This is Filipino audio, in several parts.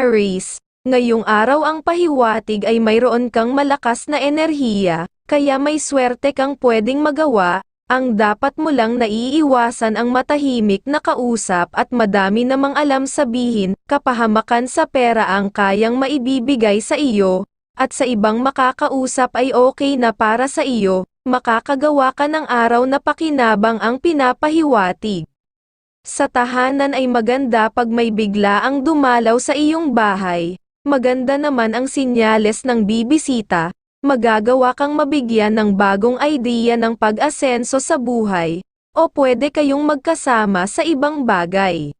Aries, ngayong araw ang pahiwatig ay mayroon kang malakas na enerhiya, kaya may swerte kang pwedeng magawa, ang dapat mo lang naiiwasan ang matahimik na kausap at madami namang alam sabihin, kapahamakan sa pera ang kayang maibibigay sa iyo, at sa ibang makakausap ay okay na para sa iyo, makakagawa ka ng araw na pakinabang ang pinapahiwatig. Sa tahanan ay maganda pag may bigla ang dumalaw sa iyong bahay, maganda naman ang sinyales ng bibisita, magagawa kang mabigyan ng bagong idea ng pag-asenso sa buhay, o pwede kayong magkasama sa ibang bagay.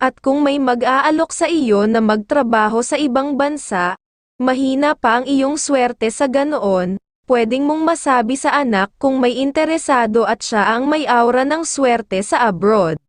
At kung may mag-aalok sa iyo na magtrabaho sa ibang bansa, mahina pa ang iyong swerte sa ganoon, pwedeng mong masabi sa anak kung may interesado at siya ang may aura ng swerte sa abroad.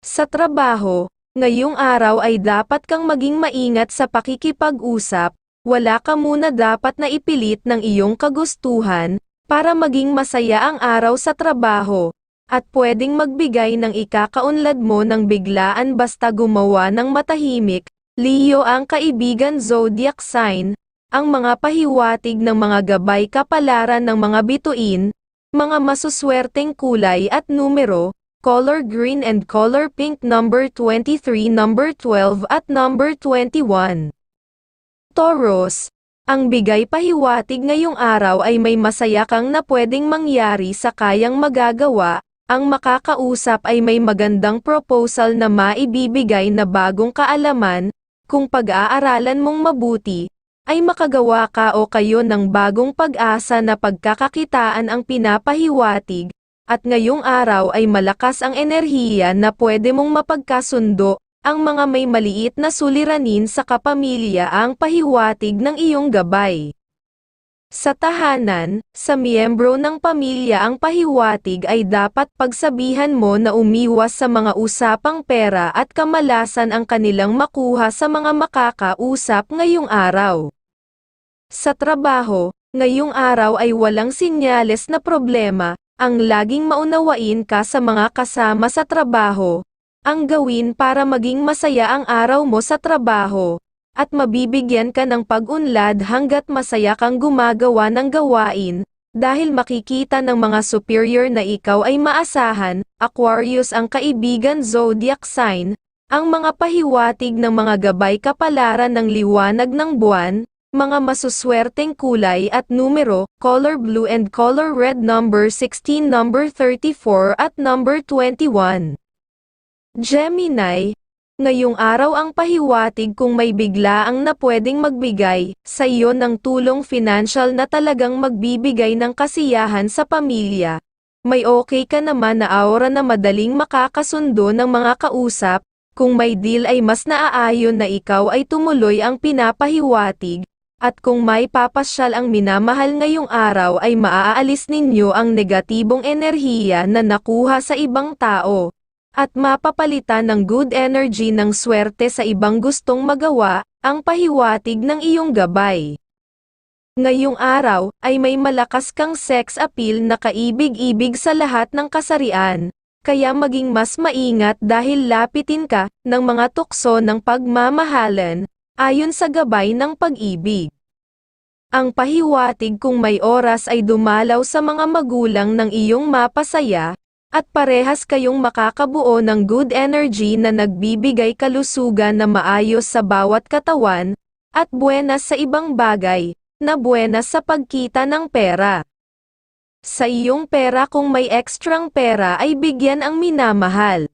Sa trabaho, ngayong araw ay dapat kang maging maingat sa pakikipag-usap, wala ka muna dapat na ipilit ng iyong kagustuhan, para maging masaya ang araw sa trabaho, at pwedeng magbigay ng ikakaunlad mo ng biglaan basta gumawa ng matahimik, Leo ang kaibigan zodiac sign, ang mga pahiwatig ng mga gabay kapalaran ng mga bituin, mga masuswerteng kulay at numero, color green and color pink number 23 number 12 at number 21. Taurus, ang bigay pahiwatig ngayong araw ay may masaya kang na pwedeng mangyari sa kayang magagawa, ang makakausap ay may magandang proposal na maibibigay na bagong kaalaman, kung pag-aaralan mong mabuti, ay makagawa ka o kayo ng bagong pag-asa na pagkakakitaan ang pinapahiwatig, at ngayong araw ay malakas ang enerhiya na pwede mong mapagkasundo, ang mga may maliit na suliranin sa kapamilya ang pahiwatig ng iyong gabay. Sa tahanan, sa miyembro ng pamilya ang pahiwatig ay dapat pagsabihan mo na umiwas sa mga usapang pera at kamalasan ang kanilang makuha sa mga makakausap ngayong araw. Sa trabaho, ngayong araw ay walang sinyales na problema, ang laging maunawain ka sa mga kasama sa trabaho, ang gawin para maging masaya ang araw mo sa trabaho, at mabibigyan ka ng pag-unlad hanggat masaya kang gumagawa ng gawain, dahil makikita ng mga superior na ikaw ay maasahan, Aquarius ang kaibigan zodiac sign, ang mga pahiwatig ng mga gabay kapalaran ng liwanag ng buwan, mga masuswerteng kulay at numero, color blue and color red number 16 number 34 at number 21. Gemini, ngayong araw ang pahiwatig kung may biglaang na pwedeng magbigay sa iyo ng tulong financial na talagang magbibigay ng kasiyahan sa pamilya. May okay ka naman na aura na madaling makakasundo ng mga kausap, kung may deal ay mas naaayon na ikaw ay tumuloy ang pinapahiwatig, at kung may papasyal ang minamahal ngayong araw ay maaalis ninyo ang negatibong enerhiya na nakuha sa ibang tao. At mapapalitan ng good energy ng swerte sa ibang gustong magawa, ang pahiwatig ng iyong gabay. Ngayong araw, ay may malakas kang sex appeal na kaibig-ibig sa lahat ng kasarian, kaya maging mas maingat dahil lapitin ka ng mga tukso ng pagmamahalan, ayon sa gabay ng pag-ibig. Ang pahiwatig kung may oras ay dumalaw sa mga magulang ng iyong mapasaya, at parehas kayong makakabuo ng good energy na nagbibigay kalusugan na maayos sa bawat katawan, at buenas sa ibang bagay, na buenas sa pagkita ng pera. Sa iyong pera kung may ekstrang pera ay bigyan ang minamahal.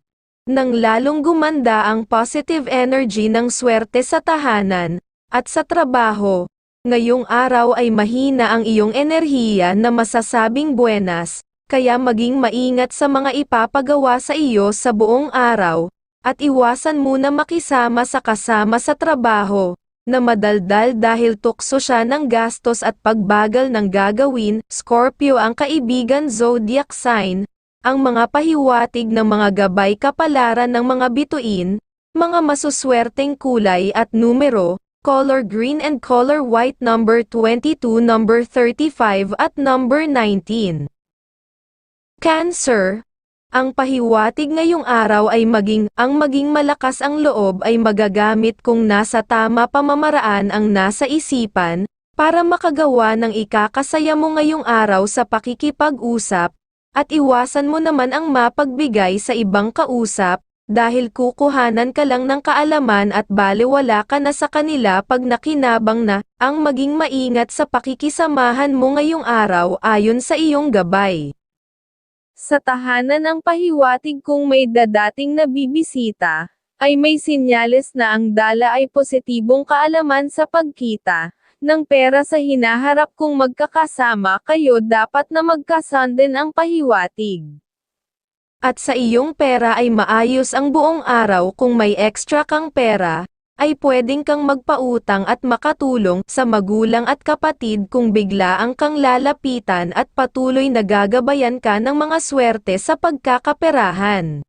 Nang lalong gumanda ang positive energy ng swerte sa tahanan, at sa trabaho, ngayong araw ay mahina ang iyong enerhiya na masasabing buenas, kaya maging maingat sa mga ipapagawa sa iyo sa buong araw, at iwasan muna makisama sa kasama sa trabaho, na madaldal dahil tukso siya ng gastos at pagbagal ng gagawin, Scorpio ang kaibigan zodiac sign, ang mga pahiwatig ng mga gabay kapalaran ng mga bituin, mga masuswerteng kulay at numero, color green and color white number 22 number 35 at number 19. Cancer, Ang pahiwatig ngayong araw ay maging, ang maging malakas ang loob ay magagamit kung nasa tama pamamaraan ang nasa isipan, para makagawa ng ikakasaya mo ngayong araw sa pakikipag-usap, at iwasan mo naman ang mapagbigay sa ibang kausap, dahil kukuhanan ka lang ng kaalaman at baliwala ka na sa kanila pag nakinabang na, ang maging maingat sa pakikisamahan mo ngayong araw ayon sa iyong gabay. Sa tahanan ng pahiwatig kung may dadating na bibisita, ay may sinyales na ang dala ay positibong kaalaman sa pagkita, ng pera sa hinaharap kung magkakasama kayo dapat na magkasandin ang pahiwatig. At sa iyong pera ay maayos ang buong araw kung may extra kang pera, ay pwedeng kang magpautang at makatulong sa magulang at kapatid kung bigla ang kang lalapitan at patuloy na gagabayan ka ng mga swerte sa pagkakaperahan.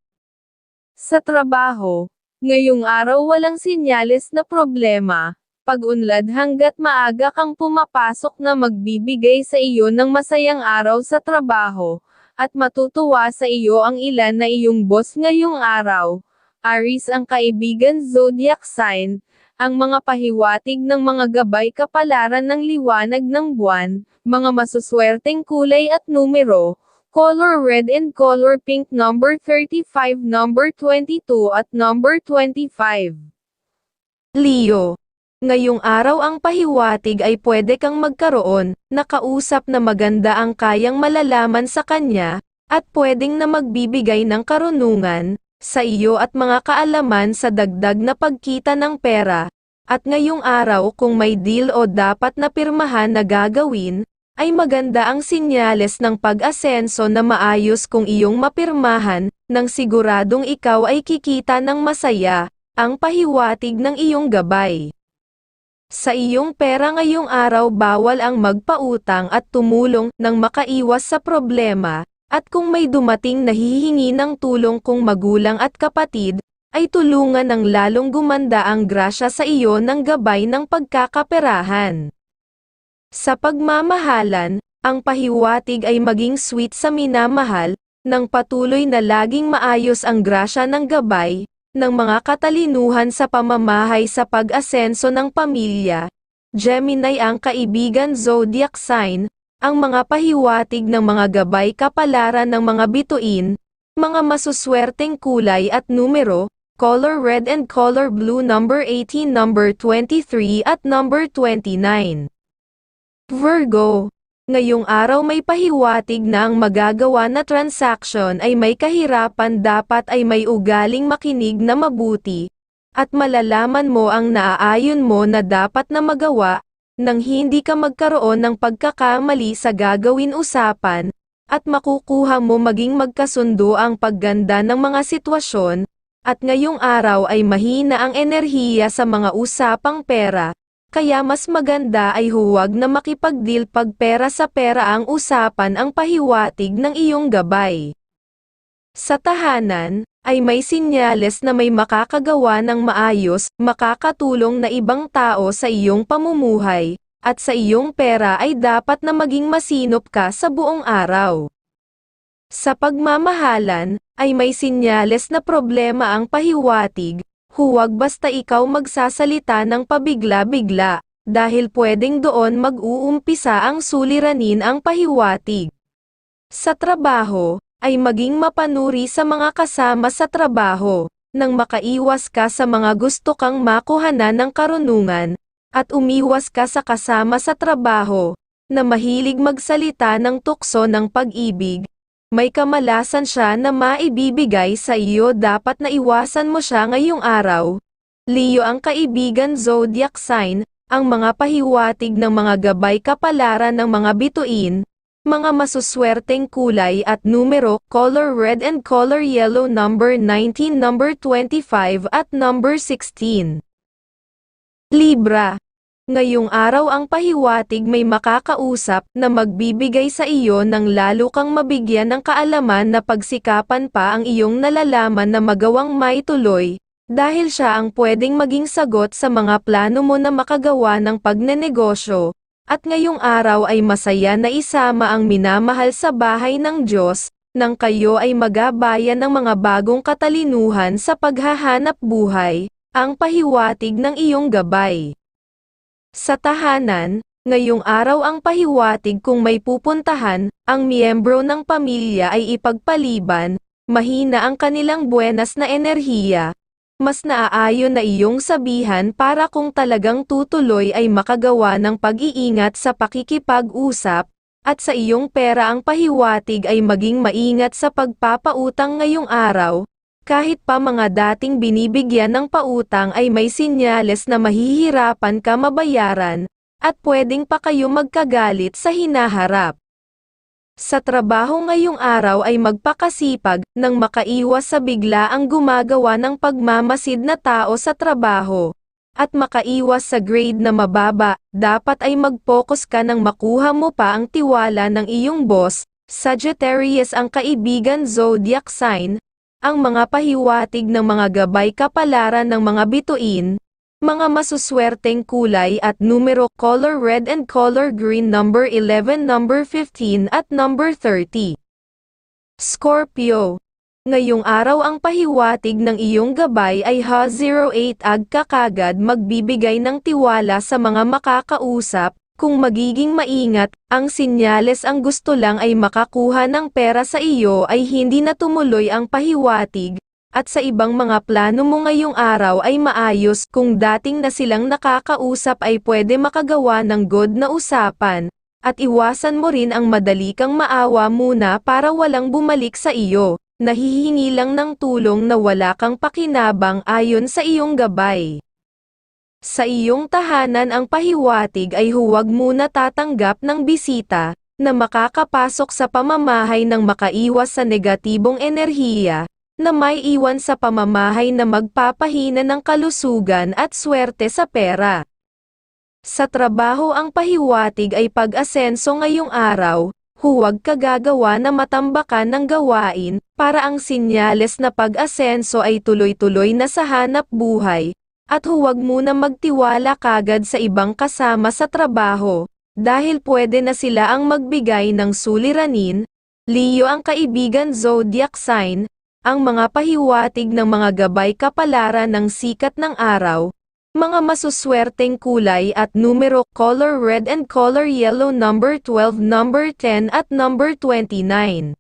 Sa trabaho, ngayong araw walang sinyales na problema, pag-unlad hanggat maaga kang pumapasok na magbibigay sa iyo ng masayang araw sa trabaho, at matutuwa sa iyo ang ilan na iyong boss ngayong araw. Aris ang kaibigan zodiac sign, ang mga pahiwatig ng mga gabay kapalaran ng liwanag ng buwan, mga masuswerteng kulay at numero, color red and color pink number 35 number 22 at number 25. Leo Ngayong araw ang pahiwatig ay pwede kang magkaroon, nakausap na maganda ang kayang malalaman sa kanya, at pwedeng na magbibigay ng karunungan, sa iyo at mga kaalaman sa dagdag na pagkita ng pera, at ngayong araw kung may deal o dapat na pirmahan na gagawin, ay maganda ang sinyales ng pag-asenso na maayos kung iyong mapirmahan, nang siguradong ikaw ay kikita ng masaya, ang pahiwatig ng iyong gabay. Sa iyong pera ngayong araw bawal ang magpautang at tumulong nang makaiwas sa problema, at kung may dumating na hihingi ng tulong kung magulang at kapatid, ay tulungan ng lalong gumanda ang grasya sa iyo ng gabay ng pagkakaperahan. Sa pagmamahalan, ang pahiwatig ay maging sweet sa minamahal, nang patuloy na laging maayos ang grasya ng gabay, ng mga katalinuhan sa pamamahay sa pag-asenso ng pamilya. Gemini ang kaibigan zodiac sign, ang mga pahiwatig ng mga gabay kapalaran ng mga bituin, mga masuswerteng kulay at numero, color red and color blue number 18 number 23 at number 29. Virgo Ngayong araw may pahiwatig na ang magagawa na transaction ay may kahirapan dapat ay may ugaling makinig na mabuti, at malalaman mo ang naaayon mo na dapat na magawa, nang hindi ka magkaroon ng pagkakamali sa gagawin usapan, at makukuha mo maging magkasundo ang pagganda ng mga sitwasyon, at ngayong araw ay mahina ang enerhiya sa mga usapang pera, kaya mas maganda ay huwag na makipagdeal pag pera sa pera ang usapan ang pahiwatig ng iyong gabay. Sa tahanan, ay may sinyales na may makakagawa ng maayos, makakatulong na ibang tao sa iyong pamumuhay, at sa iyong pera ay dapat na maging masinop ka sa buong araw. Sa pagmamahalan, ay may sinyales na problema ang pahiwatig, huwag basta ikaw magsasalita ng pabigla-bigla, dahil pwedeng doon mag-uumpisa ang suliranin ang pahiwatig. Sa trabaho, ay maging mapanuri sa mga kasama sa trabaho, nang makaiwas ka sa mga gusto kang makuhanan ng karunungan, at umiwas ka sa kasama sa trabaho, na mahilig magsalita ng tukso ng pag-ibig, may kamalasan siya na maibibigay sa iyo dapat na iwasan mo siya ngayong araw. Leo ang kaibigan zodiac sign, ang mga pahiwatig ng mga gabay kapalaran ng mga bituin, mga masuswerteng kulay at numero, color red and color yellow number 19 number 25 at number 16. Libra Ngayong araw ang pahiwatig may makakausap na magbibigay sa iyo ng lalo kang mabigyan ng kaalaman na pagsikapan pa ang iyong nalalaman na magawang maituloy, dahil siya ang pwedeng maging sagot sa mga plano mo na makagawa ng pagnenegosyo, at ngayong araw ay masaya na isama ang minamahal sa bahay ng Diyos, nang kayo ay magabayan ng mga bagong katalinuhan sa paghahanap buhay, ang pahiwatig ng iyong gabay. Sa tahanan, ngayong araw ang pahiwatig kung may pupuntahan, ang miyembro ng pamilya ay ipagpaliban, mahina ang kanilang buenas na enerhiya, mas naaayon na iyong sabihan para kung talagang tutuloy ay makagawa ng pag-iingat sa pakikipag-usap, at sa iyong pera ang pahiwatig ay maging maingat sa pagpapautang ngayong araw, kahit pa mga dating binibigyan ng pautang ay may sinyales na mahihirapan ka mabayaran, at pwedeng pa kayo magkagalit sa hinaharap. Sa trabaho ngayong araw ay magpakasipag, nang makaiwas sa bigla ang gumagawa ng pagmamasid na tao sa trabaho. At makaiwas sa grade na mababa, dapat ay mag-focus ka nang makuha mo pa ang tiwala ng iyong boss. Sagittarius ang kaibigan zodiac sign, ang mga pahiwatig ng mga gabay kapalaran ng mga bituin, mga masuswerteng kulay at numero color red and color green number 11 number 15 at number 30. Scorpio. Ngayong araw ang pahiwatig ng iyong gabay ay Ha08 ag kakagad magbibigay ng tiwala sa mga makakausap, kung magiging maingat, ang sinyales ang gusto lang ay makakuha ng pera sa iyo ay hindi na tumuloy ang pahiwatig, at sa ibang mga plano mo ngayong araw ay maayos kung dating na silang nakakausap ay pwede makagawa ng good na usapan, at iwasan mo rin ang madali kang maawa muna para walang bumalik sa iyo, nahihingi lang ng tulong na wala kang pakinabang ayon sa iyong gabay. Sa iyong tahanan ang pahiwatig ay huwag muna tatanggap ng bisita, na makakapasok sa pamamahay ng makaiwas sa negatibong enerhiya, na may iwan sa pamamahay na magpapahina ng kalusugan at swerte sa pera. Sa trabaho ang pahiwatig ay pag-asenso ngayong araw, huwag ka gagawa na matambakan ng gawain, para ang sinyales na pag-asenso ay tuloy-tuloy na sa hanap buhay, at huwag muna magtiwala kagad sa ibang kasama sa trabaho, dahil pwede na sila ang magbigay ng suliranin, Leo ang kaibigan zodiac sign, ang mga pahiwatig ng mga gabay kapalaran ng sikat ng araw, mga masuswerteng kulay at numero color red and color yellow number 12 number 10 at number 29.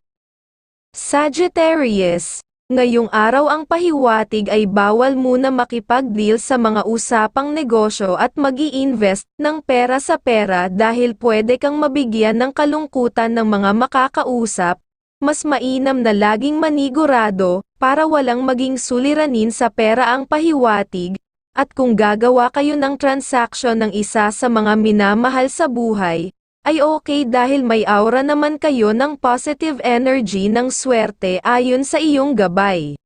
Sagittarius, ngayong araw ang pahiwatig ay bawal muna makipag-deal sa mga usapang negosyo at mag invest ng pera sa pera dahil pwede kang mabigyan ng kalungkutan ng mga makakausap, mas mainam na laging manigurado, para walang maging suliranin sa pera ang pahiwatig, at kung gagawa kayo ng transaksyon ng isa sa mga minamahal sa buhay, ay okay dahil may aura naman kayo ng positive energy ng swerte ayon sa iyong gabay.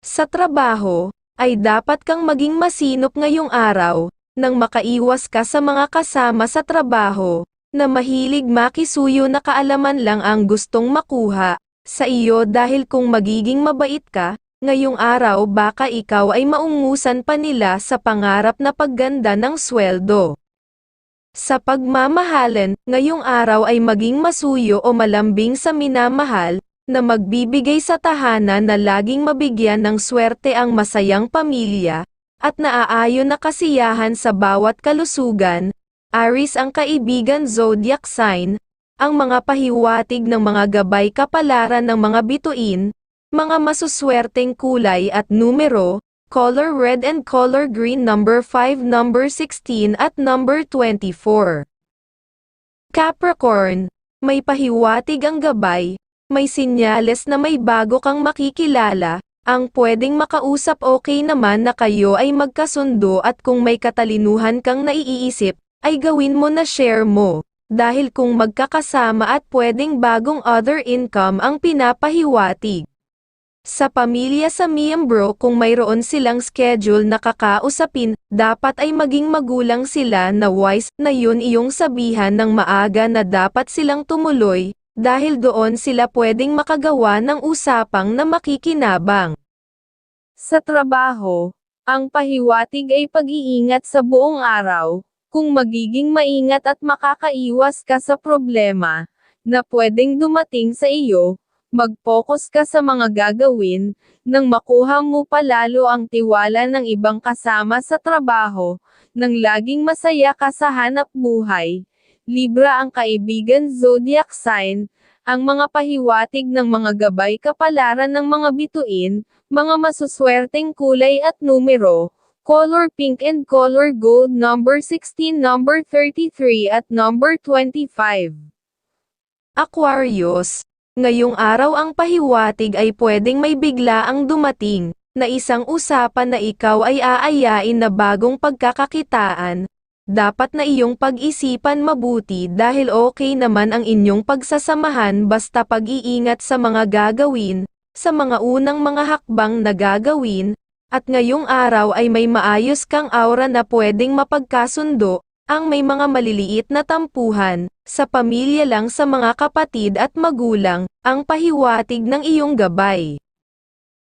Sa trabaho, ay dapat kang maging masinop ngayong araw, nang makaiwas ka sa mga kasama sa trabaho, na mahilig makisuyo na kaalaman lang ang gustong makuha, sa iyo dahil kung magiging mabait ka, ngayong araw baka ikaw ay maungusan pa nila sa pangarap na pagganda ng sweldo. Sa pagmamahalan, ngayong araw ay maging masuyo o malambing sa minamahal, na magbibigay sa tahanan na laging mabigyan ng swerte ang masayang pamilya, at naaayon na kasiyahan sa bawat kalusugan, Aris ang kaibigan zodiac sign, ang mga pahiwatig ng mga gabay kapalaran ng mga bituin, mga masuswerteng kulay at numero, color red and color green number 5 number 16 at number 24. Capricorn, may pahiwatig ang gabay, may sinyales na may bago kang makikilala, ang pwedeng makausap okay naman na kayo ay magkasundo at kung may katalinuhan kang naiisip, ay gawin mo na share mo, dahil kung magkakasama at pwedeng bagong other income ang pinapahiwatig. Sa pamilya sa miyembro kung mayroon silang schedule na kakausapin, dapat ay maging magulang sila na wise na yun iyong sabihan ng maaga na dapat silang tumuloy, dahil doon sila pwedeng makagawa ng usapang na makikinabang. Sa trabaho, ang pahiwatig ay pag-iingat sa buong araw, kung magiging maingat at makakaiwas ka sa problema, na pwedeng dumating sa iyo, Mag-focus ka sa mga gagawin, nang makuha mo palalo ang tiwala ng ibang kasama sa trabaho, nang laging masaya ka sa hanap buhay. Libra ang kaibigan zodiac sign, ang mga pahiwatig ng mga gabay kapalaran ng mga bituin, mga masuswerteng kulay at numero, color pink and color gold number 16, number 33 at number 25. Aquarius, ngayong araw ang pahiwatig ay pwedeng may bigla ang dumating, na isang usapan na ikaw ay aayain na bagong pagkakakitaan. Dapat na iyong pag-isipan mabuti dahil okay naman ang inyong pagsasamahan basta pag-iingat sa mga gagawin, sa mga unang mga hakbang na gagawin, at ngayong araw ay may maayos kang aura na pwedeng mapagkasundo, ang may mga maliliit na tampuhan, sa pamilya lang sa mga kapatid at magulang, ang pahiwatig ng iyong gabay.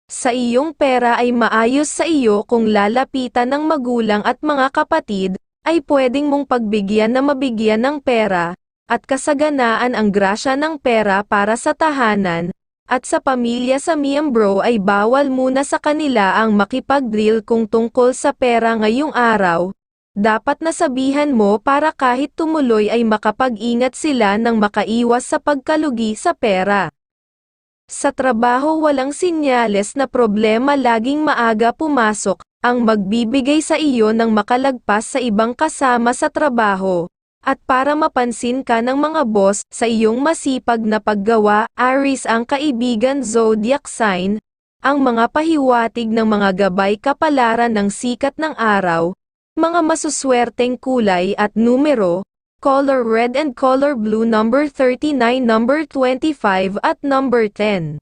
Sa iyong pera ay maayos sa iyo kung lalapitan ng magulang at mga kapatid, ay pwedeng mong pagbigyan na mabigyan ng pera, at kasaganaan ang grasya ng pera para sa tahanan, at sa pamilya sa miyembro ay bawal muna sa kanila ang makipag-drill kung tungkol sa pera ngayong araw, dapat nasabihan mo para kahit tumuloy ay makapag-ingat sila nang makaiwas sa pagkalugi sa pera. Sa trabaho walang sinyales na problema laging maaga pumasok, ang magbibigay sa iyo ng makalagpas sa ibang kasama sa trabaho. At para mapansin ka ng mga boss sa iyong masipag na paggawa, Aries ang kaibigan zodiac sign, ang mga pahiwatig ng mga gabay kapalaran ng sikat ng araw, mga masuswerteng kulay at numero, color red and color blue number 39 number 25 at number 10.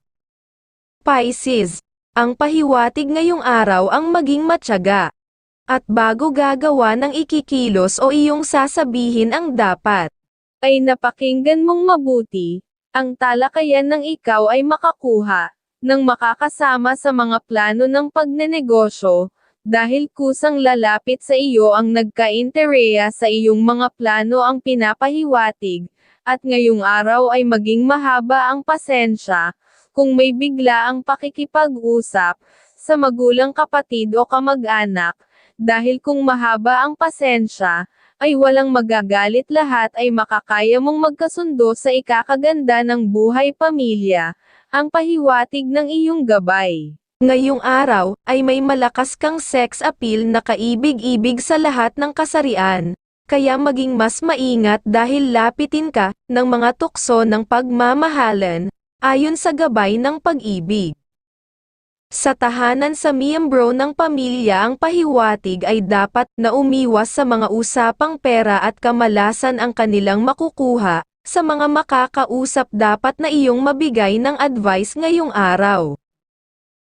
Pisces, ang pahiwatig ngayong araw ang maging matyaga. At bago gagawa ng ikikilos o iyong sasabihin ang dapat, ay napakinggan mong mabuti, ang talakayan ng ikaw ay makakuha, ng makakasama sa mga plano ng pagnenegosyo, dahil kusang lalapit sa iyo ang nagka-intereya sa iyong mga plano ang pinapahiwatig, at ngayong araw ay maging mahaba ang pasensya, kung may bigla ang pakikipag-usap, sa magulang kapatid o kamag-anak, dahil kung mahaba ang pasensya, ay walang magagalit lahat ay makakaya mong magkasundo sa ikakaganda ng buhay pamilya, ang pahiwatig ng iyong gabay. Ngayong araw, ay may malakas kang sex appeal na kaibig-ibig sa lahat ng kasarian. Kaya maging mas maingat dahil lapitin ka ng mga tukso ng pagmamahalan, ayon sa gabay ng pag-ibig. Sa tahanan sa miyembro ng pamilya ang pahiwatig ay dapat na umiwas sa mga usapang pera at kamalasan ang kanilang makukuha, sa mga makakausap dapat na iyong mabigay ng advice ngayong araw.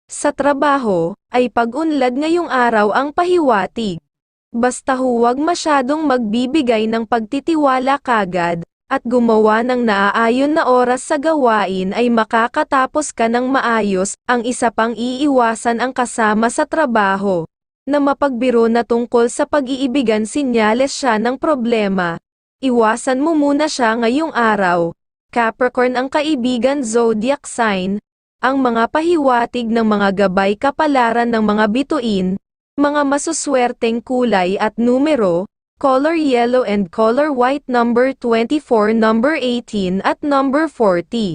Sa trabaho, ay pag-unlad ngayong araw ang pahiwatig. Basta huwag masyadong magbibigay ng pagtitiwala kagad, at gumawa ng naaayon na oras sa gawain ay makakatapos ka ng maayos, ang isa pang iiwasan ang kasama sa trabaho. Na mapagbiro na tungkol sa pag-iibigan sinyales siya ng problema. Iwasan mo muna siya ngayong araw. Capricorn ang kaibigan zodiac sign, ang mga pahiwatig ng mga gabay kapalaran ng mga bituin, mga masuswerteng kulay at numero, color yellow and color white number 24 number 18 at number 40.